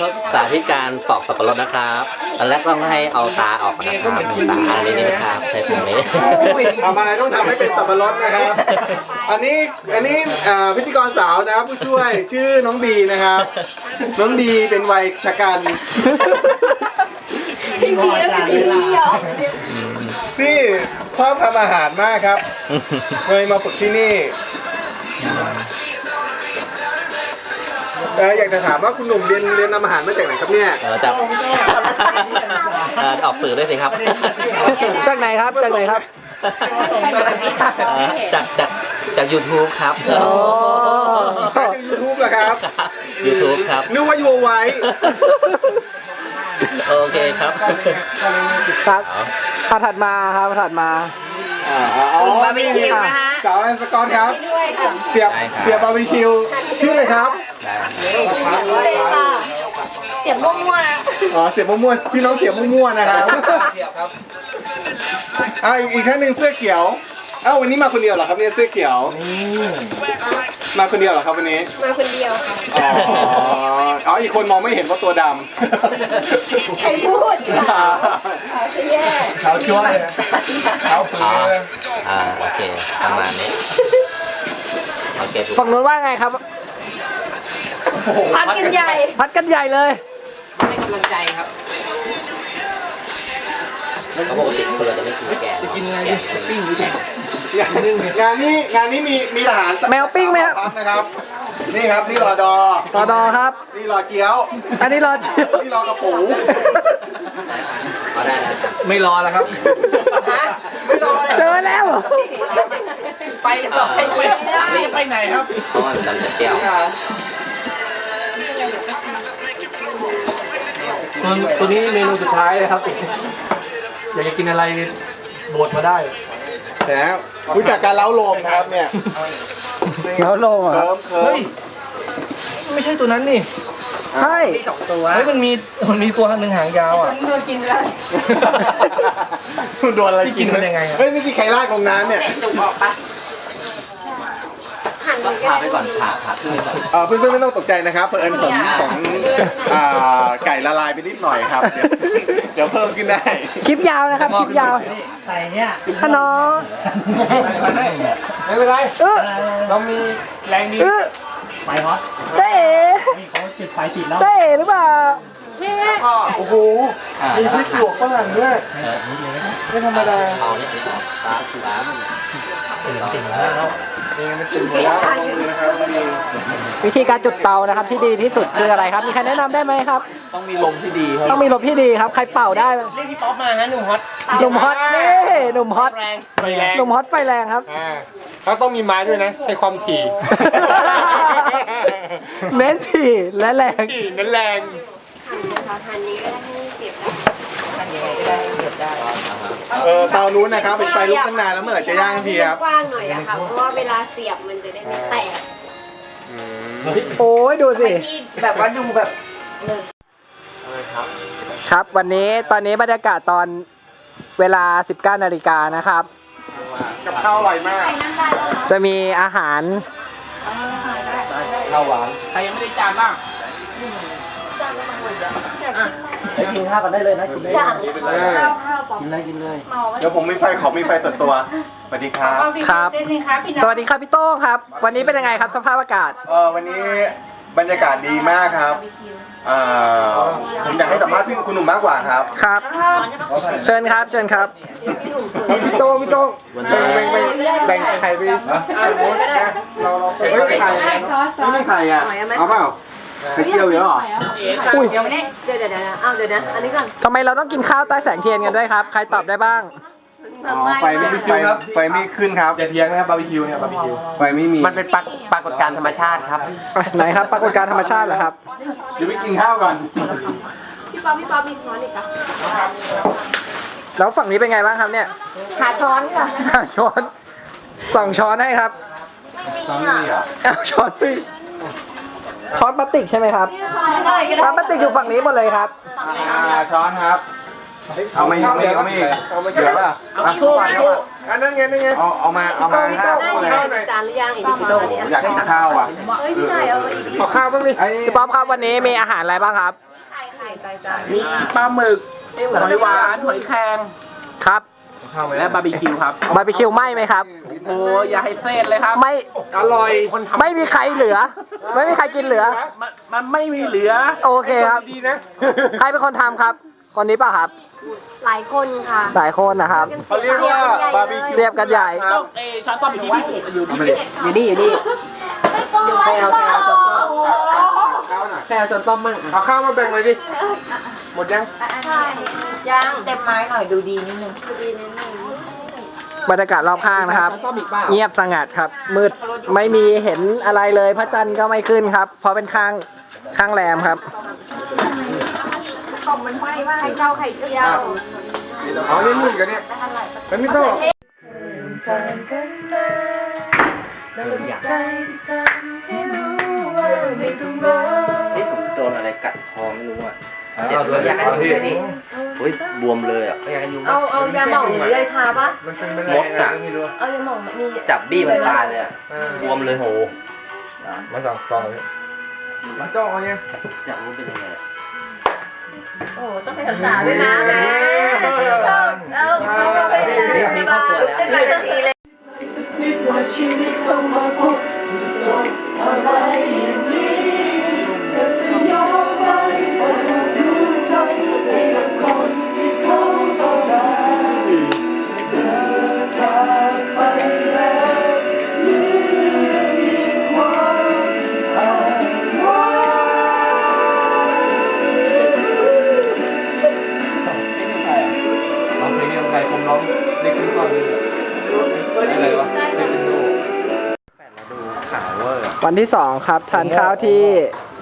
การทดสาธิตการปอกสับปะรดนะครับ อันแรกต้องให้เอาตาออกก่อนนะครับตาอันนี้นะครับใช้ตรงนี้ทำอะไรต้องทำให้เป็นสับปะรดนะครับ อันนี้อันนี้เอ่อพิธีกรสาวนะครับผู้ช่วยชื่อน้องบีนะครับ น้องบีเป็นวัยชะกันพี่พีแล้วพี่พีเหรอพี่ชอบทำอาหารมากครับ เลยมาฝึกที่นี่ เอออยากจะถามว่าคุณหนุ่มเรียนเรียนทำอาหารมาจากไหนครับเนี่ยเออจับเออออกสื่อด้วยสิครับ จากไหนครับจากไหนครับเออจากจากจาก YouTube ครับโอ้ถ้าเป็นยูทูบเหรอครับ YouTube ครับ นึกว่าอยู่ไว้ โอเคครับครับเอาอะถัดมาครับถัดมาอ่าอ๋อกลุ่มบาร์บีคิวนะฮะ สาวแลนสกอตครับ ด้วยค่ะเสียบเสียบบาร์บีคิว ชื่ออะไรครับ ได้เลยค่ะ เสียงมั่วๆนะอ๋อ เสียบมั่วๆพี่น้องเสียบมั่วๆนะครับอ่าอีกท่านหนึ่งเสื้อเขียว เอ้าวันนี้มาคนเดียวเหรอครับเนี่ยเสื้อเขียว มาคนเดียวเหรอครับวันนี้ มาคนเดียวค่ะอ๋ออ๋ออีกคนมองไม่เห็นว่าตัวดำใครพูดขาวจะแย่เขาช่วยเขาฝือ๋ออ่าโอเคประมาณนี้โอเคถูกฝั่งนู้นว่าไงครับ พัดกันใหญ่ พัดกันใหญ่เลย เขาปกติคนเราจะไม่กินแกงจะกินอะไรปิ้งหรือแกงงานนี้งานนี้มีมีทหารแมวปิ้งไหมครับนะครับ นี่ครับนี่รอดอรอดอครับ นี่รอเจียว อันนี้รอเจียวนี่รอกระปูเขาได้แล้วไม่รอแล้วครับไม่รอเลยเจอแล้วเหรอไปบอกไปไม่ได้ไปไหนครับเพราะว่ามันจำจะเปรี้ยวตัวตัวนี้เมนูสุดท้ายนะครับ อยากจะกินอะไรบดมาได้แล้วรู้จักการเล้าโลมนะครับเนี่ย แล้วโลงเหรเคิอะมเคิเฮ้มยไม่ใช่ตัวนั้นนี่ ใช่เฮ้ยมันมีมันมีตัวหนึ่งหางยาวอะเธอกินแล้วโดนอะไรพี่กินมันยังไงอะ เฮ้ยนี่กี่ใครลากลงน้ำเนี่ย จุกออกปะหั่น ก็ผ่าไปก่อนผ่าผ่าขึ้นไปก่อน เออเพื่อนๆไม่ต้องตกใจนะครับเพราะเอิญผมของอ่าไก่ละลายไปนิดหน่อยครับ เดี๋ยวเดี๋ยวเพิ่มขึ้นได้ คลิปยาวนะครับ คลิปยาวใส่เนี่ยขนอไม่เป็นไรเออเรามีแรงดีเออไปฮอตเต้นี่เขาจุดไฟติดแล้วเต้หรือเปล่าโอ้โหอ่ามีพริกหยวกฝรั่งด้วยเออไม่ธรรมดาเอาเนี่ยนี่เอาปลาปลามันติดแล้วติดแล้ว นี่มันเป็นหมดแล้วลงมือนะครับนี่วิธีการจุดเตานะครับ ที่ดีที่สุดคืออะไรครับ มีใครแนะนำได้ไหมครับ ต้องมีลมที่ดีครับต้องมีลมที่ดีครับ ใครเป่าได้ไหมเรียกพี่ป๊อปมาฮะหนุ่มฮอตหนุ่มฮอตนี่หนุ่มฮอตไปแรงหนุ่มฮอตไฟแรงครับ อ่าแล้วต้องมีไม้ด้วยนะ ใช้ความถี่ เน้นถี่และแรงถี่นั้นแรงหั่นนี้ก็ได้ให้เก็บ ได้เออเตานู้นนะครับเป็นไฟลุกตั้งนานแล้วเมื่อไหร่จะย่างทีครับกว้างหน่อยอะค่ะ เพราะว่าเวลาเสียบมันจะได้ไม่แตกโอ้ยดูสิที่แบบว่าดูแบบครับ วันนี้ตอนนี้บรรยากาศตอนเวลา 19นาฬิกานะครับ กับข้าวอร่อยมาก จะมีอาหารข้าวหวานใครยังไม่ได้จานบ้าง ไปกินข้าวกันได้เลยนะกินได้อย่างนี่ไปเลยกินเลยกินเลยเดี๋ยวผมมีไฟขอมีไฟตัดตัวสวัสดีครับครับ สวัสดีครับพี่โต้งครับ วันนี้เป็นยังไงครับสภาพอากาศเออวันนี้บรรยากาศดีมากครับเอ่อผมอยากให้สัมภาษณ์พี่คุณหนุ่มมากกว่าครับ ครับ เชิญครับ เชิญครับ พี่โต้งพี่โต้งแบ่งแบ่งแบ่งแบ่งไข่ไปเราเราเฮ้ยไข่ไม่มีไข่อะ เอาเปล่า ไข่เจียวเยอะเหรออุ้ย เดี๋ยวไม่ได้เดี๋ยวเดี๋ยวเดี๋ยวเอาเดี๋ยวนะ อันนี้ก่อนทำไมเราต้องกินข้าวใต้แสงเทียนกันด้วยครับ ใครตอบได้บ้าง อ๋อไฟไม่ไฟไฟไม่ขึ้นครับ อย่าเถียงนะครับบาร์บีคิวเนี่ยบาร์บีคิวไฟไม่มีมันเป็นปรากปรากฏการณ์ธรรมชาติครับ ไหนครับ ปรากฏการณ์ธรรมชาติเหรอครับ เดี๋ยวไปกินข้าวก่อน พี่ป๊อปพี่ป๊อปมีช้อนอีกปะแล้วฝั่งนี้เป็นไงบ้างครับเนี่ย หาช้อนค่ะอะช้อนสองช้อนให้ครับ ไม่มีอะ เอาช้อนพี่ ช้อนพลาสติกใช่ไหมครับช้อนอะไรก็ได้ช้อนพลาสติกอยู่ฝั่งนี้หมดเลยครับ อ่าช้อนครับ เอามาอีกเอามาอีกเอามาอีกเอามาเยอะป่ะอะคู่คู่อันนั้นไงนั่นไงเอาเอามาเอามาห้าได้คู่เลยได้จานหรือยังไอ้ดิจิตอลเนี่ยอยากกินข้าวอะเฮ้ยพี่นายเอามาอีกขอข้าวบ้างดิพี่ป๊อปครับวันนี้มีอาหารอะไรบ้างครับไข่ไข่ไก่จานมีปลาหมึกหอยหวานหอยแครงครับ และบาร์บีคิวครับบาร์บีคิวไหมไหมครับ โอ้ยอย่าให้เศษเลยครับไม่อร่อยคนทำไม่มีใครเหลือ ไม่มีใครกินเหลือ มันมันไม่มีเหลือโอเคครับ ดีนะใครเป็นคนทำครับ คนนี้ป่ะครับ หลายคนค่ะหลายคนนะครับ เขาเรียกว่าบาร์บีคิวเรียบกันใหญ่ครับเอช้อนซ่อมอยู่ที่อยู่ที่อยู่นี่อยู่นี่แค่เอาแค่เอาช้อนซ่อมข้าวหน่อยแค่เอาช้อนซ่อมมั่งเอาข้าวมาแบ่งเลยดิหมดยังใช่ ยังเต็มไม้หน่อยดูดีนิดนึงดูดีนิดนึงบรรยากาศรอบข้างนะครับเงียบสงัดครับ มืดไม่มีเห็นอะไรเลยพระจันทร์ก็ไม่ขึ้นครับ เพราะเป็นข้างข้างแรมครับกล่องมันไหม้ว่าให้เจ้าไข่เจียวเอาเล่นมือกันเนี่ยมันไม่ต้องนี่ผมโดนอะไรกัดคอไม่รู้อะ เจ็บเลยอยากให้ดูดิเฮ้ยบวมเลยอะเอาเอายาหม่องหรือยาทาปะมันเป็นมดอะเอายาหม่องมีจับบี้มันตายเลยอะบวมเลยโหมาสองซองเลยมาจ้องเอาเนี่ยอยากรู้เป็นยังไงอะโอ้ต้องไปศึกษาด้วยนะแม่เอาเอาเอาไปศึกษาเป็นหลายนาทีเลยร้ วันที่สองครับทานข้าวที่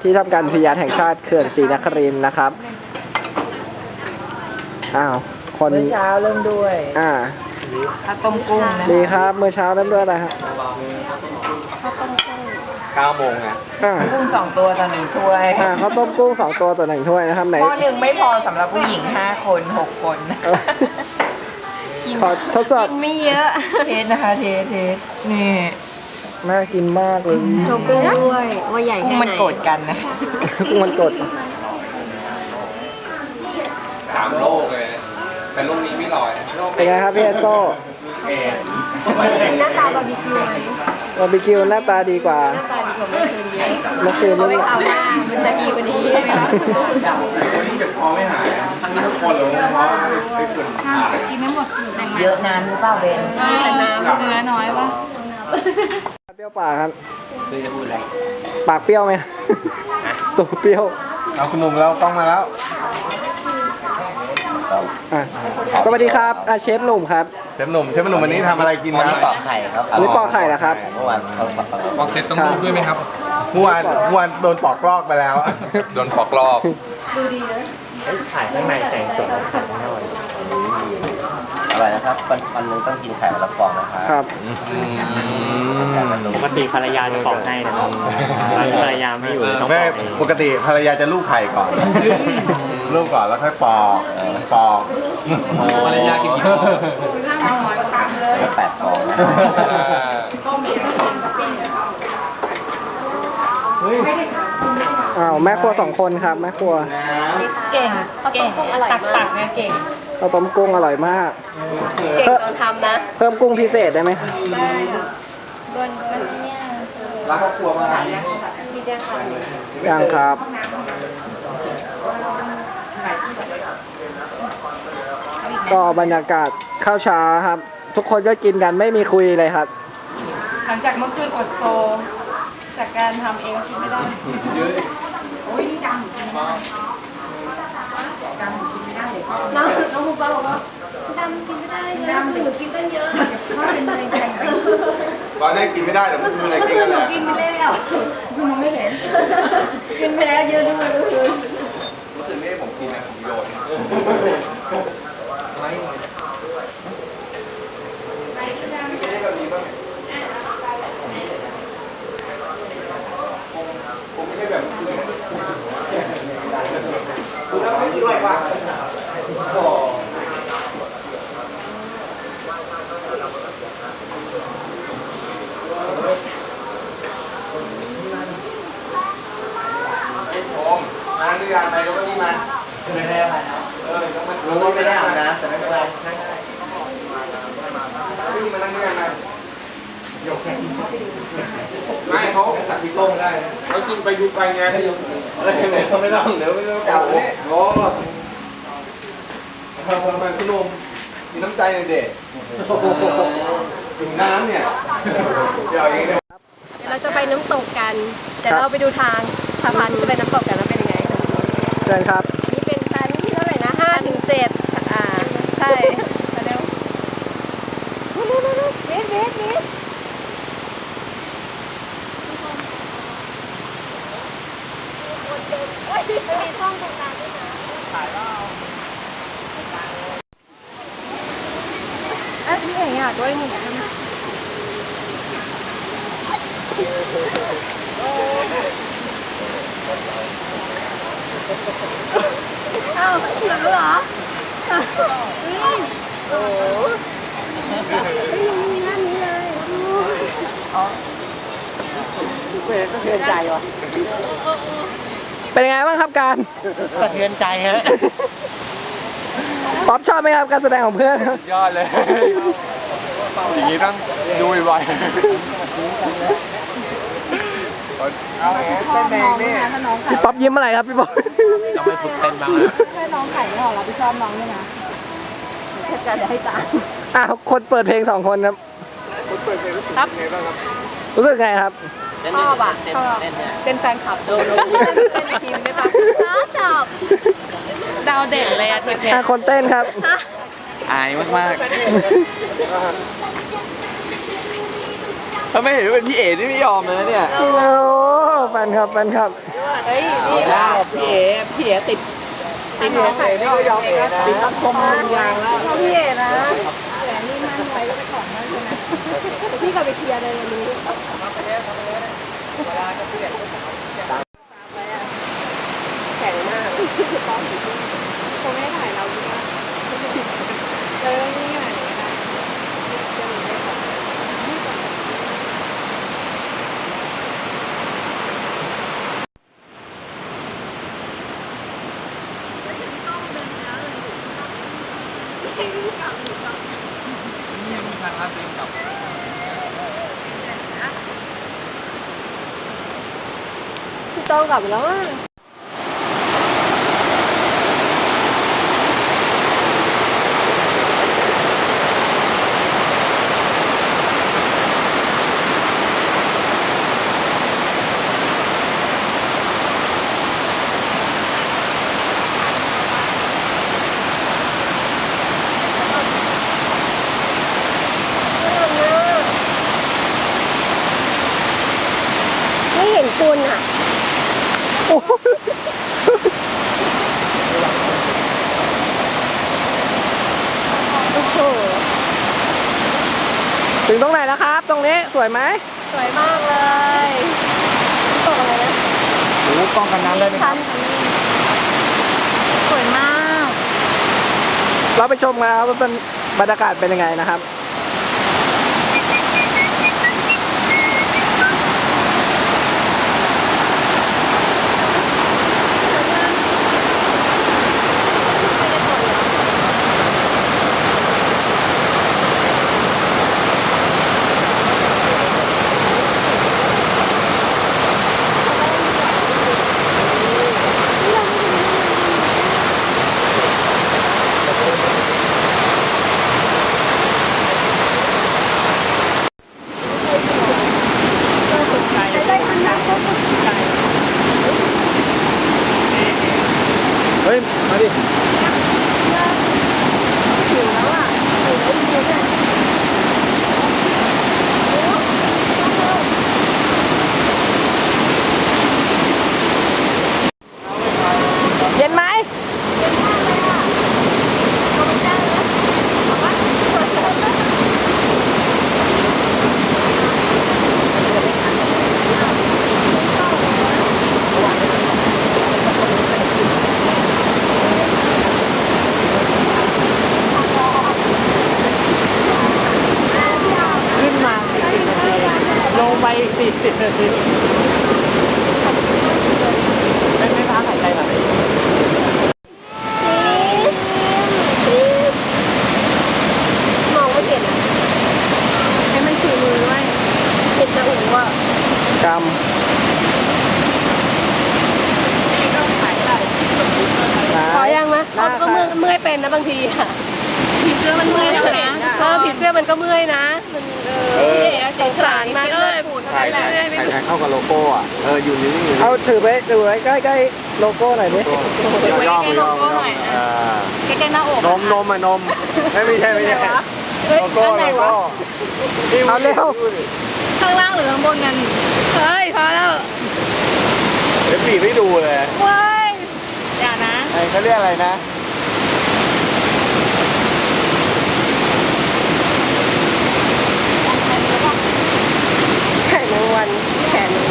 ที่ทำการอุทยานแห่งชาติเขื่อนศรีนครินทร์นะครับ อ้าว คน เมื่อเช้าเริ่มด้วยอ่า ข้าวต้มกุ้งนะดีครับ เมื่อเช้าเริ่มด้วยอะไรครับเก้าโมงไงอ่ากุ้งสองตัวต่อหนึ่งถ้วยอ่าข้าวต้มกุ้งสองตัวต่อหนึ่งถ้วยนะครับไหนหม้อหนึ่งไม่พอสำหรับผู้หญิงห้าคนหกคนเออขอทดสอบ กินไม่เยอะ เทสนะคะ เทสเทสนี่ น่ากินมากเลยโชว์กุ้งด้วยว่าใหญ่กุ้งแค่ไหนมันโกรธกันนะกุ้งมันกดสามโลกเลยแต่ลูกนี้ไม่ลอยเป็นไงครับพี่เอสโซ่หน้าตาบาร์บีคิวไหมบาร์บีคิวหน้าตาดีกว่า หน้าตาดีกว่าเมื่อคืนเยอะเมื่อคืนเอานี้ไว้คราวหน้ามันจะดีกว่านี้วันนี้เจ็บคอไม่หายอะทุกคนเลยเพราะไอ้ฝุ่นหายเยอะนานหรือเปล่าเบนใช่น้ำเกลือน้อยปะ เปรี้ยวปากครับคือจะพูดอะไรปากเปรี้ยวไหม ตัวเปรี้ยว เอาคุณหนุ่มแล้วต้องมาแล้วอะสวัสดีครับอาเชฟหนุ่มครับ เชฟหนุ่มเชฟหนุ่มวันนี้ทำอะไรกินวันนะนี้ปอกไข่ครับวันนี้ปอกไข่เหรอครับ เมื่อวานเขาปอกบอกเสร็จต้องรูปด้วยไหมครับ เมื่อวานเมื่อวานโดนปอกลอกไปแล้ว โดนปอกลอกไข่ข้างในแตงสด อร่อยนะครับวันวันหนึงต้องกินไข่วันละฟองนะครับครับปกติภรรยาจะปอกให้นะครับภรรยาไม่อยู่ต้องปไม่อกเองปกติภรรยาจะลูกไข่ก่อน ลูกก่อนแล้วค่อยปอกปอกภรรยากินกี่ฟองแล้วแปดฟองนะอ้าว แม่ครัวสองคนครับแม่ครัวเก่งข้าวต้มกุ้งอร่อยตักมาตักกเนี่ยเก่งข้าวต้มกุ้งอร่อยมาก เก่งตอนทำนะเพิ่มกุ้งพิเศษได้ไหมได้ค่ะบนบนนี้เนี่ยรักครอบครัวมากมีเดียค่ะยังครับก็บรรยากาศข้าวเช้าครับ ทุกคนก็กินกันไม่มีคุยเลยครับ หลังจากเมื่อคืนอดโซจากการทำเองกินไม่ได้ น้องน้องมูป้าบอกว่าดำกินไม่ได้เลยดำหนูกินตั้งเยอะเพราะเป็นมะเร็งไตตอนแรกกินไม่ได้แต่เมื่อคืนอะไรกินกันหนูแหละกินไปแล้วมองไม่เห็น กินไปแล้วเยอะด้วยเมื่อคืนเมื่อคืนนี้ผมกินนะผมโยนด้วยว่า มมาด้วยกันไปยกนี้มา ไม่ได้อะไรนะ เออยกมัน รู้ว่าไม่ได้อาบนะแต่ไม่เป็นไรนี่มานั่งด้วยกันนะยกแค่นี้ไม่เขาตัดพี่โต้งได้นะเขากินไปดูไปไงเฮ้ยเขาไม่ต้องเดี๋ยวไม่ต้องจัจับบเลยโอ้ทำไมคุณนมมีน้ำใจในเด็กถึงน้ำเนี่ยเดี๋ยวเองเนี่ยเราจะไปน้ำตกกัน แต่เราไปดูทางสะพานที่จะไปน้ำตกกันแล้วเป็นยังไงเชิญครับ อันนี้เป็นชั้นที่เท่าถึงเจ็ดอ่า ใช่มาเร็วเร็วเร็วเร็วเบสเบสเบสเฮ้ยมีช่องตรงกลางด้วยนะถ่ายว่าเอ๊ะนี่เองอะด้วยมุมนั้นอ้าวถึงแล้วเหรออุ้ยโอ้เฮ้ยยังไม่มีหน้านี้เลยอ๋อเป็นยังไงบ้างครับการสะเทือนใจฮะป๊อปชอบไหมครับการแสดงของเพื่อนครับยอดเลย อย่างนี้ต้องดูบ่อยๆ เอาไงเต้นเองนี่ถ้าน้องไข่พี่ป๊อปยิ้มอะไรครับพี่ป๊อปต้องไปฝึกเต้นบ้างนะถ้าน้องไข่ไม่ออกเราไปชอบน้องด้วยนะจะเดี๋ยวให้ตาอ้าวคนเปิดเพลงสองคนครับคุณเปิดเพลงรู้สึกยังไงบ้างครับรู้สึกไงครับชอบอะชอบเป็นแฟนคลับดูดูเต้นเต้นทีนึงได้ปะชอบดาวเด่นเลยอะทริปเนี้ยอะคนเต้นครับอายมากๆ ถ้าไม่เห็นว่าเป็นพี่เอ๋นี่ไม่ยอมเลยนะเนี่ย โอ้แฟนครับแฟนครับ เฮ้ยเอาแล้วพี่เอ๋พี่เอ๋ติดติดหัวไข่นี่ก็ยอมเองนะติดคมมือยางแล้วเขาพี่เอ๋นะแต่นี่มั่นไว้ก็ไปก่อนนั่นใช่ไหมพี่ก็ไปเคลียร์เลยรู้แข็งมากคงไม่ถ่ายเราดีนะเลยนี่ ไงพี่ต้องกลับแล้วอะ ไม่เห็นคุณ อะโอ้โหถึงตรงไหนแล้วครับ ตรงนี้สวยไหมสวยมากเลยตกอะไรนะโอ้กล้องกันนั้นเลยไหมคชัรับนสวยมาก เราไปชมกันนะครับว่าเป็นบรรยากาศเป็นยังไงนะครับ เฮ้ ハハハハ。 เข้ากับโลโก้อะเอออยู่นี่อยู่เอาถือไปถือไว้ใกล้ๆโลโก้หน่อยดิย่อมย่อมย่อมอ่าใกล้ๆหน้าอกนมนมอะนมไม่ไม่ใช่ไม่ใช่เฮ้ยโลโก้ข้างไหนโลวะ โก้นี่เอาเร็วข้างล่างหรือข้างบนกันเฮ้ยพอแล้วเดี๋ยวปีไม่ดูเลย เว้ยอย่านะ ไอ้เขาเรียกอะไรนะ ไข่แมงวันแขนหนู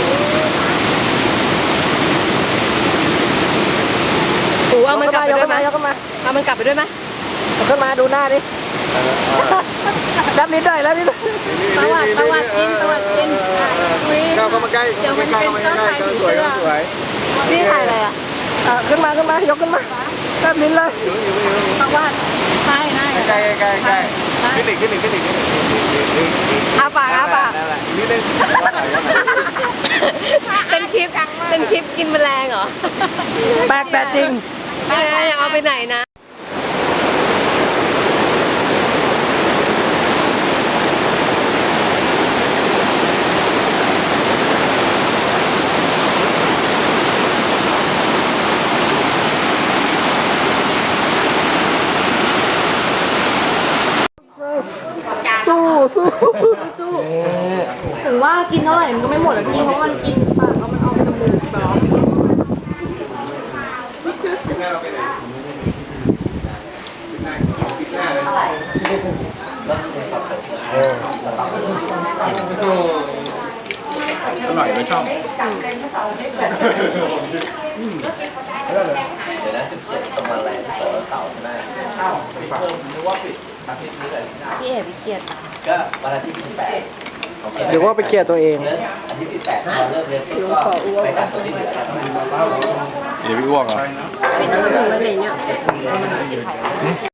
หู เอามันกลับไปด้วยไหมยกขึ้นมาเอามันกลับไปด้วยไหมยกขึ้นมาดูหน้าดิรับนิดหน่อยรับนิดหน่อยประวัติประวัติกินประวัติกินอะอุ๊ยเข้าเข้ามาใกล้เดี๋ยวมันเข้าเป็นมาเจ้าใกล้ชายเข้าผีสวยเสื้อเข้าสวยนี่ถ่ายอะไรอะอะขึ้นมาขึ้นมายกขึ้นมารับนิดเลยประวัติใช่ใช่ใกล้ใกล้ใกล้ขึ้นอีกขึ้นอีกขึ้นอีกขึ้นอีกอาปากอาปากนั่นแหละอีกนิดนึงเป็นคลิปเป็นคลิปกินแมลงเหรอแปลกแต่จริง ไม่ได้เอาไปไหนนะ สู้สู้ สู้ถึงว่ากินเท่าไหร่มันก็ไม่หมดหรอกพี่เพราะมันกินปากแล้วมันเอาจมูกบล็อก อร่อยไม่ชอบเดี๋ยวนะ17ประมาณแรงต่อเสาร์หน้าพี่เอ๋ไปเครียดก็วันอาทิตย์ที่แปดหรือว่าไปเคลียร์ตัวเองอาทิตย์ที่แปดพอเลิกเรียนก็ไปตัดตัวที่เหลือแล้วเดี๋ยวพี่อ้วกเหรอเป็นหนึ่งมันไหนเนี่ย